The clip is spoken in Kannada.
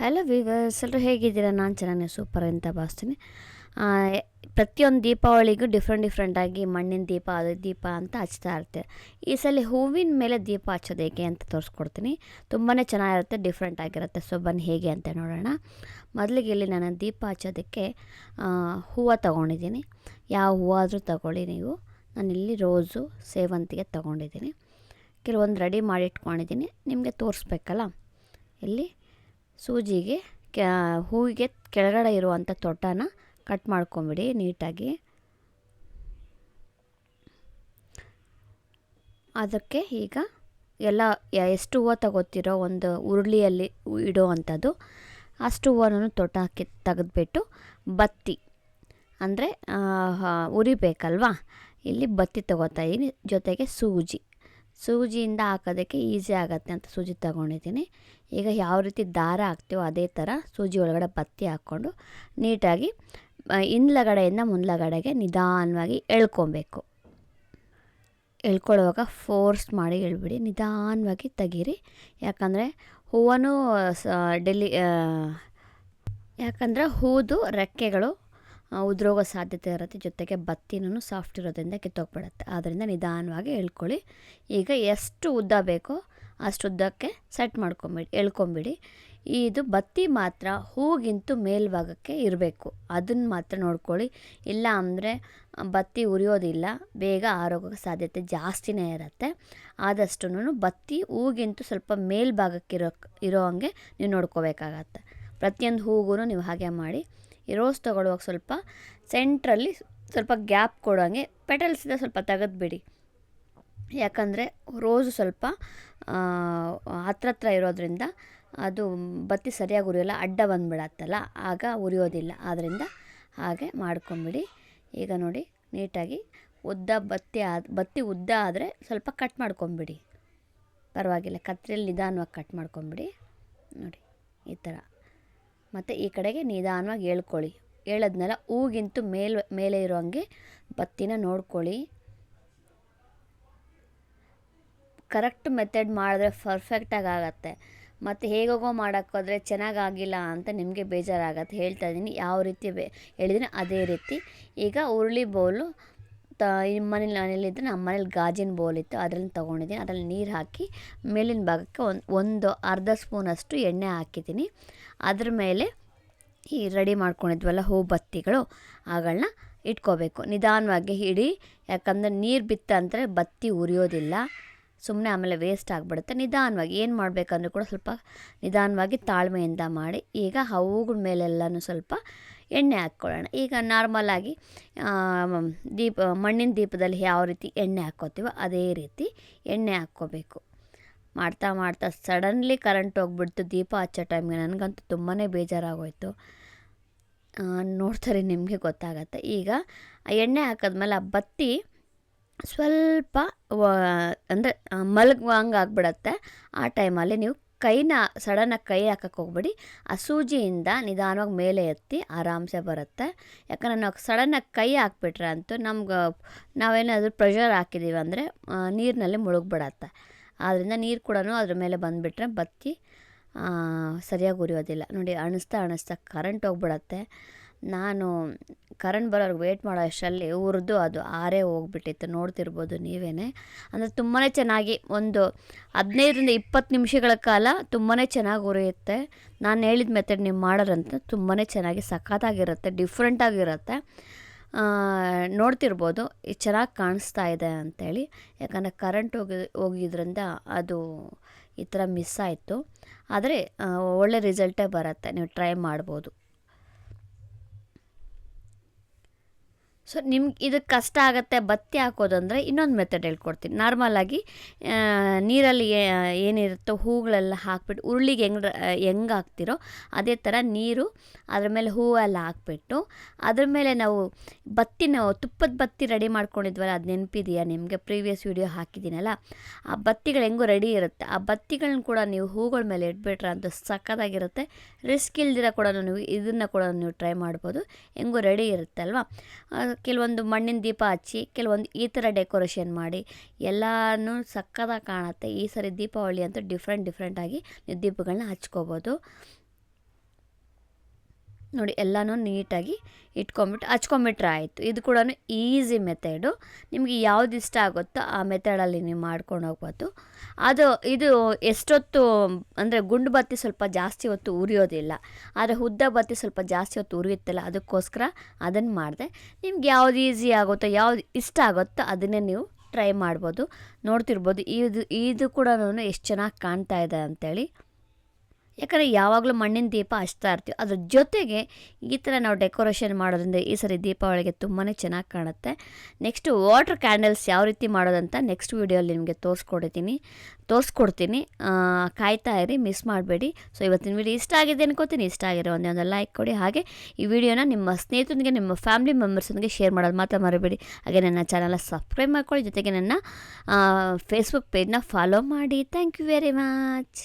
ಹಲೋ ವಿವರ್ಸ್ ಎಲ್ಲರೂ ಹೇಗಿದ್ದೀರಾ? ನಾನು ಚೆನ್ನಾಗಿ ಸೂಪರ್ ಅಂತ ಭಾವಿಸ್ತೀನಿ. ಪ್ರತಿಯೊಂದು ದೀಪಾವಳಿಗೂ ಡಿಫ್ರೆಂಟ್ ಡಿಫ್ರೆಂಟಾಗಿ ಮಣ್ಣಿನ ದೀಪ, ಅದು ದೀಪ ಅಂತ ಹಚ್ತಾ ಇರ್ತಾರೆ ಈ ಸಲ ಹೂವಿನ ಮೇಲೆ ದೀಪ ಹಚ್ಚೋದು ಹೇಗೆ ಅಂತ ತೋರಿಸ್ಕೊಡ್ತೀನಿ. ತುಂಬಾ ಚೆನ್ನಾಗಿರುತ್ತೆ ಡಿಫ್ರೆಂಟ್ ಆಗಿರುತ್ತೆ. ಸೊ ಬನ್ನಿ ಹೇಗೆ ಅಂತ ನೋಡೋಣ. ಮೊದಲಿಗೆ ಇಲ್ಲಿ ನಾನು ದೀಪ ಹಚ್ಚೋದಕ್ಕೆ ಹೂವು ತೊಗೊಂಡಿದ್ದೀನಿ. ಯಾವ ಹೂವು ಆದರೂ ತಗೊಳ್ಳಿ ನೀವು. ನಾನಿಲ್ಲಿ ರೋಸು, ಸೇವಂತಿಗೆ ತೊಗೊಂಡಿದ್ದೀನಿ. ಕೆಲವೊಂದು ರೆಡಿ ಮಾಡಿ ಇಟ್ಕೊಂಡಿದ್ದೀನಿ. ನಿಮಗೆ ತೋರಿಸ್ಬೇಕಲ್ಲ. ಇಲ್ಲಿ ಸೂಜಿಗೆ ಕೆ ಹೂವಿಗೆ ಕೆಳಗಡೆ ಇರುವಂಥ ತೊಟ್ಟನ ಕಟ್ ಮಾಡ್ಕೊಂಬಿಡಿ ನೀಟಾಗಿ. ಅದಕ್ಕೆ ಈಗ ಎಲ್ಲ, ಎಷ್ಟು ಹೂವು ತಗೋತಿರೋ ಒಂದು ಉರುಳಿಯಲ್ಲಿ ಇಡೋ ಅಂಥದ್ದು ಅಷ್ಟು ಹೂವನ್ನು ತೊಟ್ಟ ಹಾಕಿ ತೆಗೆದ್ಬಿಟ್ಟು ಬತ್ತಿ, ಅಂದರೆ ಉರಿಬೇಕಲ್ವಾ? ಇಲ್ಲಿ ಬತ್ತಿ ತಗೋತಾ ಇದ್ದೀನಿ ಜೊತೆಗೆ ಸೂಜಿ. ಸೂಜಿಯಿಂದ ಹಾಕೋದಕ್ಕೆ ಈಸಿ ಆಗುತ್ತೆ ಅಂತ ಸೂಜಿ ತಗೊಂಡಿದ್ದೀನಿ. ಈಗ ಯಾವ ರೀತಿ ದಾರ ಹಾಕ್ತೀವೋ ಅದೇ ಥರ ಸೂಜಿ ಒಳಗಡೆ ಬತ್ತಿ ಹಾಕ್ಕೊಂಡು ನೀಟಾಗಿ ಹಿಂದ್ಲಗಡೆಯಿಂದ ಮುಂದ್ಲಗಡೆಗೆ ನಿಧಾನವಾಗಿ ಎಳ್ಕೊಬೇಕು. ಎಳ್ಕೊಳ್ಳುವಾಗ ಫೋರ್ಸ್ ಮಾಡಿ ಎಳ್ಬಿಡಿ, ನಿಧಾನವಾಗಿ ತೆಗೀರಿ. ಯಾಕಂದರೆ ಹೂವನ್ನು ಡೆಲಿ ಯಾಕಂದರೆ ಹೂದು ರೆಕ್ಕೆಗಳು ಉದುರೋಗೋ ಸಾಧ್ಯತೆ ಇರುತ್ತೆ, ಜೊತೆಗೆ ಬತ್ತಿನೂ ಸಾಫ್ಟ್ ಇರೋದ್ರಿಂದ ಕಿತ್ತೋಗ್ಬಿಡುತ್ತೆ. ಆದ್ದರಿಂದ ನಿಧಾನವಾಗಿ ಎಳ್ಕೊಳ್ಳಿ ಈಗ ಎಷ್ಟು ಉದ್ದ ಬೇಕೋ ಅಷ್ಟು ಉದ್ದಕ್ಕೆ ಸೆಟ್ ಮಾಡ್ಕೊಂಬಿಡಿ, ಎಳ್ಕೊಂಬಿಡಿ. ಇದು ಬತ್ತಿ ಮಾತ್ರ ಹೂಗಿಂತೂ ಮೇಲ್ಭಾಗಕ್ಕೆ ಇರಬೇಕು. ಅದನ್ನು ಮಾತ್ರ ನೋಡ್ಕೊಳ್ಳಿ. ಇಲ್ಲ ಅಂದರೆ ಬತ್ತಿ ಉರಿಯೋದಿಲ್ಲ, ಬೇಗ ಆರೋಗ್ಯಕ್ಕೆ ಸಾಧ್ಯತೆ ಜಾಸ್ತಿನೇ ಇರುತ್ತೆ. ಆದಷ್ಟು ಬತ್ತಿ ಹೂಗಿಂತೂ ಸ್ವಲ್ಪ ಮೇಲ್ಭಾಗಕ್ಕೆ ಇರೋ ಇರೋ ಹಂಗೆ ನೀವು ನೋಡ್ಕೋಬೇಕಾಗತ್ತೆ. ಪ್ರತಿಯೊಂದು ಹೂಗೂ ನೀವು ಹಾಗೆ ಮಾಡಿ. ರೋಸ್ ತೊಗೊಳ್ಳುವಾಗ ಸ್ವಲ್ಪ ಸೆಂಟ್ರಲ್ಲಿ ಸ್ವಲ್ಪ ಗ್ಯಾಪ್ ಕೊಡೋಂಗೆ ಪೆಟಲ್ಸಿಂದ ಸ್ವಲ್ಪ ತೆಗೆದ್ಬಿಡಿ. ಯಾಕಂದರೆ ರೋಸು ಸ್ವಲ್ಪ ಹತ್ರ ಹತ್ರ ಇರೋದ್ರಿಂದ ಅದು ಬತ್ತಿ ಸರಿಯಾಗಿ ಉರಿಯೋಲ್ಲ, ಅಡ್ಡ ಬಂದುಬಿಡತ್ತಲ್ಲ, ಆಗ ಉರಿಯೋದಿಲ್ಲ. ಆದ್ದರಿಂದ ಹಾಗೆ ಮಾಡ್ಕೊಂಬಿಡಿ. ಈಗ ನೋಡಿ, ನೀಟಾಗಿ ಉದ್ದ ಬತ್ತಿ ಆದ, ಬತ್ತಿ ಉದ್ದ ಆದರೆ ಸ್ವಲ್ಪ ಕಟ್ ಮಾಡ್ಕೊಂಬಿಡಿ. ಪರವಾಗಿಲ್ಲ ಕತ್ತರಿಯಲ್ಲಿ ನಿಧಾನವಾಗಿ ಕಟ್ ಮಾಡ್ಕೊಂಬಿಡಿ. ನೋಡಿ, ಈ ಥರ ಮತ್ತು ಈ ಕಡೆಗೆ ನಿಧಾನವಾಗಿ ಹೇಳ್ಕೊಳ್ಳಿ. ಹೇಳದ್ನೆಲ್ಲ, ಹೂಗಿಂತೂ ಮೇಲ್, ಮೇಲೆ ಇರೋ ಹಂಗೆ ಬತ್ತಿನ ನೋಡ್ಕೊಳ್ಳಿ. ಕರೆಕ್ಟ್ ಮೆಥಡ್ ಮಾಡಿದ್ರೆ ಪರ್ಫೆಕ್ಟಾಗಿ ಆಗತ್ತೆ. ಮತ್ತು ಹೇಗೋಗೋ ಮಾಡೋಕ್ಕೋದ್ರೆ ಚೆನ್ನಾಗಾಗಿಲ್ಲ ಅಂತ ನಿಮಗೆ ಬೇಜಾರಾಗತ್ತೆ. ಹೇಳ್ತಾ ಇದ್ದೀನಿ, ಯಾವ ರೀತಿ ಬೇ ಅದೇ ರೀತಿ. ಈಗ ಹುರುಳಿ ಬೌಲು ತ ನಿಮ್ಮ ಮನೇಲಿ ಮನೇಲಿದ್ದರೆ ನಮ್ಮ ಮನೇಲಿ ಗಾಜಿನ ಬೌಲ್ ಇತ್ತು, ಅದರಲ್ಲಿ ತೊಗೊಂಡಿದ್ದೀನಿ. ಅದರಲ್ಲಿ ನೀರು ಹಾಕಿ ಮೇಲಿನ ಭಾಗಕ್ಕೆ ಒಂದು ಒಂದು ಅರ್ಧ ಸ್ಪೂನಷ್ಟು ಎಣ್ಣೆ ಹಾಕಿದ್ದೀನಿ. ಅದ್ರ ಮೇಲೆ ಈ ರೆಡಿ ಮಾಡ್ಕೊಂಡಿದ್ವಲ್ಲ ಹೂ ಬತ್ತಿಗಳು ಅವುಗಳನ್ನ ಇಟ್ಕೋಬೇಕು. ನಿಧಾನವಾಗಿ ಹಿಡಿ, ಯಾಕಂದರೆ ನೀರು ಬಿತ್ತಂದರೆ ಬತ್ತಿ ಉರಿಯೋದಿಲ್ಲ. ಸುಮ್ಮನೆ ಆಮೇಲೆ ವೇಸ್ಟ್ ಆಗಿಬಿಡುತ್ತೆ. ನಿಧಾನವಾಗಿ ಏನು ಮಾಡಬೇಕಂದ್ರೂ ಕೂಡ ಸ್ವಲ್ಪ ನಿಧಾನವಾಗಿ ತಾಳ್ಮೆಯಿಂದ ಮಾಡಿ, ಈಗ ಹೂಗಳ ಮೇಲೆಲ್ಲನೂ ಸ್ವಲ್ಪ ಎಣ್ಣೆ ಹಾಕ್ಕೊಳ್ಳೋಣ. ಈಗ ನಾರ್ಮಲಾಗಿ ದೀಪ, ಮಣ್ಣಿನ ದೀಪದಲ್ಲಿ ಯಾವ ರೀತಿ ಎಣ್ಣೆ ಹಾಕ್ಕೋತೀವೋ ಅದೇ ರೀತಿ ಎಣ್ಣೆ ಹಾಕ್ಕೋಬೇಕು. ಮಾಡ್ತಾ ಮಾಡ್ತಾ ಸಡನ್ಲಿ ಕರೆಂಟ್ ಹೋಗ್ಬಿಡ್ತು, ದೀಪ ಹಚ್ಚೋ ಟೈಮ್ಗೆ ನನಗಂತೂ ತುಂಬಾ ಬೇಜಾರಾಗೋಯಿತು. ನೋಡ್ತಾರೆ ನಿಮಗೆ ಗೊತ್ತಾಗತ್ತೆ. ಈಗ ಎಣ್ಣೆ ಹಾಕಿದ್ಮೇಲೆ ಆ ಬತ್ತಿ ಸ್ವಲ್ಪ ಅಂದರೆ ಮಲಗುವಂಗೆ ಹಂಗಾಗ್ಬಿಡತ್ತೆ ಆ ಟೈಮಲ್ಲಿ ನೀವು ಕೈನ ಸಡನ್ನಾಗಿ ಕೈ ಹಾಕಕ್ಕೆ ಹೋಗ್ಬೇಡಿ. ಆ ಸೂಜಿಯಿಂದ ನಿಧಾನವಾಗಿ ಮೇಲೆ ಎತ್ತಿ ಆರಾಮ್ಸೆ ಬರುತ್ತೆ. ಯಾಕಂದ್ರೆ ನಾವು ಸಡನ್ನಾಗಿ ಕೈ ಹಾಕ್ಬಿಟ್ರೆ ಅಂತೂ ನಮ್ಗೆ, ನಾವೇನಾದರೂ ಪ್ರೆಷರ್ ಹಾಕಿದ್ದೀವಿ ಅಂದರೆ ನೀರಿನಲ್ಲಿ ಮುಳುಗ್ಬಿಡತ್ತೆ. ಆದ್ದರಿಂದ ನೀರು ಕೂಡ ಅದ್ರ ಮೇಲೆ ಬಂದುಬಿಟ್ರೆ ಬತ್ತಿ ಸರಿಯಾಗಿ ಉರಿಯೋದಿಲ್ಲ. ನೋಡಿ, ಅಣಿಸ್ತಾ ಅಣಿಸ್ತಾ ಕರೆಂಟ್ ಹೋಗ್ಬಿಡತ್ತೆ. ನಾನು ಕರೆಂಟ್ ಬರೋರ್ಗೆ ವೇಟ್ ಮಾಡೋ ಅಷ್ಟರಲ್ಲಿ ಉರಿದು ಅದು ಆರೇ ಹೋಗ್ಬಿಟ್ಟಿತ್ತು. ನೋಡ್ತಿರ್ಬೋದು ನೀವೇ ಅಂದರೆ ತುಂಬಾ ಚೆನ್ನಾಗಿ ಒಂದು ಹದಿನೈದರಿಂದ ಇಪ್ಪತ್ತು ನಿಮಿಷಗಳ ಕಾಲ ತುಂಬಾ ಚೆನ್ನಾಗಿ ಉರಿಯುತ್ತೆ. ನಾನು ಹೇಳಿದ ಮೆಥಡ್ ನೀವು ಮಾಡೋರಂತ ತುಂಬಾ ಚೆನ್ನಾಗಿ ಸಖತ್ತಾಗಿರುತ್ತೆ ಡಿಫ್ರೆಂಟಾಗಿರುತ್ತೆ ನೋಡ್ತಿರ್ಬೋದು ಚೆನ್ನಾಗಿ ಕಾಣಿಸ್ತಾ ಇದೆ ಅಂಥೇಳಿ ಯಾಕಂದರೆ ಕರೆಂಟ್ ಹೋಗಿ, ಹೋಗಿದ್ರಿಂದ ಅದು ಈ ಥರ ಮಿಸ್ ಆಯಿತು. ಆದರೆ ಒಳ್ಳೆ ರಿಸಲ್ಟೇ ಬರುತ್ತೆ. ನೀವು ಟ್ರೈ ಮಾಡ್ಬೋದು. ಸೊ ನಿಮ್ಗೆ ಇದಕ್ಕೆ ಕಷ್ಟ ಆಗುತ್ತೆ, ಬತ್ತಿ ಹಾಕೋದು ಅಂದರೆ ಇನ್ನೊಂದು ಮೆಥಡ್ ಹೇಳ್ಕೊಡ್ತೀನಿ. ನಾರ್ಮಲಾಗಿ ನೀರಲ್ಲಿ ಏನಿರುತ್ತೋ ಹೂಗಳೆಲ್ಲ ಹಾಕ್ಬಿಟ್ಟು, ಉರುಳಿಗೆ ಹೆಂಗೆ ಹೆಂಗೆ ಹಾಕ್ತಿರೋ ಅದೇ ಥರ ನೀರು, ಅದ್ರ ಮೇಲೆ ಹೂವೆಲ್ಲ ಹಾಕ್ಬಿಟ್ಟು, ಅದ್ರ ಮೇಲೆ ನಾವು ಬತ್ತಿ ನಾವು ತುಪ್ಪದ ಬತ್ತಿ ರೆಡಿ ಮಾಡ್ಕೊಂಡಿದ್ವಲ್ಲ, ಅದು ನೆನಪಿದೆಯಾ ನಿಮಗೆ? ಪ್ರೀವಿಯಸ್ ವಿಡಿಯೋ ಹಾಕಿದ್ದೀನಲ್ಲ. ಆ ಬತ್ತಿಗಳು ಹೆಂಗೂ ರೆಡಿ ಇರುತ್ತೆ. ಆ ಬತ್ತಿಗಳನ್ನ ಕೂಡ ನೀವು ಹೂಗಳ ಮೇಲೆ ಇಟ್ಬಿಟ್ರೆ ಅಂತ ಸಖತ್ತಾಗಿರುತ್ತೆ. ರಿಸ್ಕ್ ಇಲ್ದಿರ ಕೂಡ ನೀವು ಇದನ್ನು ಕೂಡ ನೀವು ಟ್ರೈ ಮಾಡ್ಬೋದು. ಹೆಂಗೂ ರೆಡಿ ಇರುತ್ತೆ ಅಲ್ವಾ ಕೆಲವೊಂದು ಮಣ್ಣಿನ ದೀಪ ಹಚ್ಚಿ, ಕೆಲವೊಂದು ಈ ಥರ ಡೆಕೋರೇಷನ್ ಮಾಡಿ, ಎಲ್ಲನೂ ಸಕ್ಕತ್ತಾಗಿ ಕಾಣುತ್ತೆ. ಈ ಸರಿ ದೀಪಾವಳಿ ಅಂತೂ ಡಿಫ್ರೆಂಟ್, ಡಿಫ್ರೆಂಟಾಗಿ ನೀವು ದೀಪಗಳನ್ನ ಹಚ್ಕೋಬೋದು. ನೋಡಿ, ಎಲ್ಲನೂ ನೀಟಾಗಿ ಇಟ್ಕೊಂಬಿಟ್ಟು ಹಚ್ಕೊಂಬಿಟ್ರೆ ಆಯಿತು. ಇದು ಕೂಡ ಈಸಿ ಮೆಥಡು. ನಿಮಗೆ ಯಾವ್ದು ಇಷ್ಟ ಆಗುತ್ತೋ ಆ ಮೆಥಡಲ್ಲಿ ನೀವು ಮಾಡ್ಕೊಂಡು ಹೋಗ್ಬೋದು. ಅದು, ಇದು ಎಷ್ಟೊತ್ತು, ಅಂದರೆ ಗುಂಡು ಬತ್ತಿ ಸ್ವಲ್ಪ ಜಾಸ್ತಿ ಹೊತ್ತು ಉರಿಯೋದಿಲ್ಲ. ಆದರೆ ಉದ್ದ ಬತ್ತಿ ಸ್ವಲ್ಪ ಜಾಸ್ತಿ ಹೊತ್ತು ಉರಿಯುತ್ತಲ್ಲ, ಅದಕ್ಕೋಸ್ಕರ ಅದನ್ನು ಮಾಡಿದೆ. ನಿಮ್ಗೆ ಯಾವ್ದು ಈಸಿ ಆಗುತ್ತೋ, ಯಾವ್ದು ಇಷ್ಟ ಆಗುತ್ತೋ ಅದನ್ನೇ ನೀವು ಟ್ರೈ ಮಾಡ್ಬೋದು, ನೋಡ್ತಿರ್ಬೋದು. ಇದು ಇದು ಕೂಡ ಎಷ್ಟು ಚೆನ್ನಾಗಿ ಕಾಣ್ತಾ ಇದೆ ಅಂಥೇಳಿ ಯಾಕಂದರೆ ಯಾವಾಗಲೂ ಮಣ್ಣಿನ ದೀಪ ಹಚ್ತಾ ಇರ್ತೀವಿ. ಅದ್ರ ಜೊತೆಗೆ ಈ ಥರ ನಾವು ಡೆಕೋರೇಷನ್ ಮಾಡೋದ್ರಿಂದ ಈ ಸರಿ ದೀಪಾವಳಿಗೆ ತುಂಬಾ ಚೆನ್ನಾಗಿ ಕಾಣುತ್ತೆ. ನೆಕ್ಸ್ಟು ವಾಟರ್ ಕ್ಯಾಂಡಲ್ಸ್ ಯಾವ ರೀತಿ ಮಾಡೋದಂತ ನೆಕ್ಸ್ಟ್ ವೀಡಿಯೋಲಿ ನಿಮಗೆ ತೋರಿಸ್ಕೊಡ್ತೀನಿ. ತೋರಿಸ್ಕೊಡ್ತೀನಿ. ಕಾಯ್ತಾ ಇರಿ ಮಿಸ್ ಮಾಡಬೇಡಿ. ಸೊ ಇವತ್ತಿನ ವಿಡಿಯೋ ಇಷ್ಟ ಆಗಿದೆ ಅನ್ಕೋತೀನಿ. ಇಷ್ಟ ಆಗಿರೋ ಒಂದೇ ಒಂದು ಲೈಕ್ ಕೊಡಿ. ಹಾಗೆ ಈ ವಿಡಿಯೋನ ನಿಮ್ಮ ಸ್ನೇಹಿತರಿಗೆ ನಿಮ್ಮ ಫ್ಯಾಮಿಲಿ ಮೆಂಬರ್ಸೊಂದಿಗೆ ಶೇರ್ ಮಾಡೋದು ಮಾತ್ರ ಮರಿಬೇಡಿ. ಹಾಗೆ ನನ್ನ ಚಾನಲ್ನ ಸಬ್ಸ್ಕ್ರೈಬ್ ಮಾಡ್ಕೊಳ್ಳಿ. ಜೊತೆಗೆ ನನ್ನ ಫೇಸ್ಬುಕ್ ಪೇಜ್ನ ಫಾಲೋ ಮಾಡಿ. Thank you very much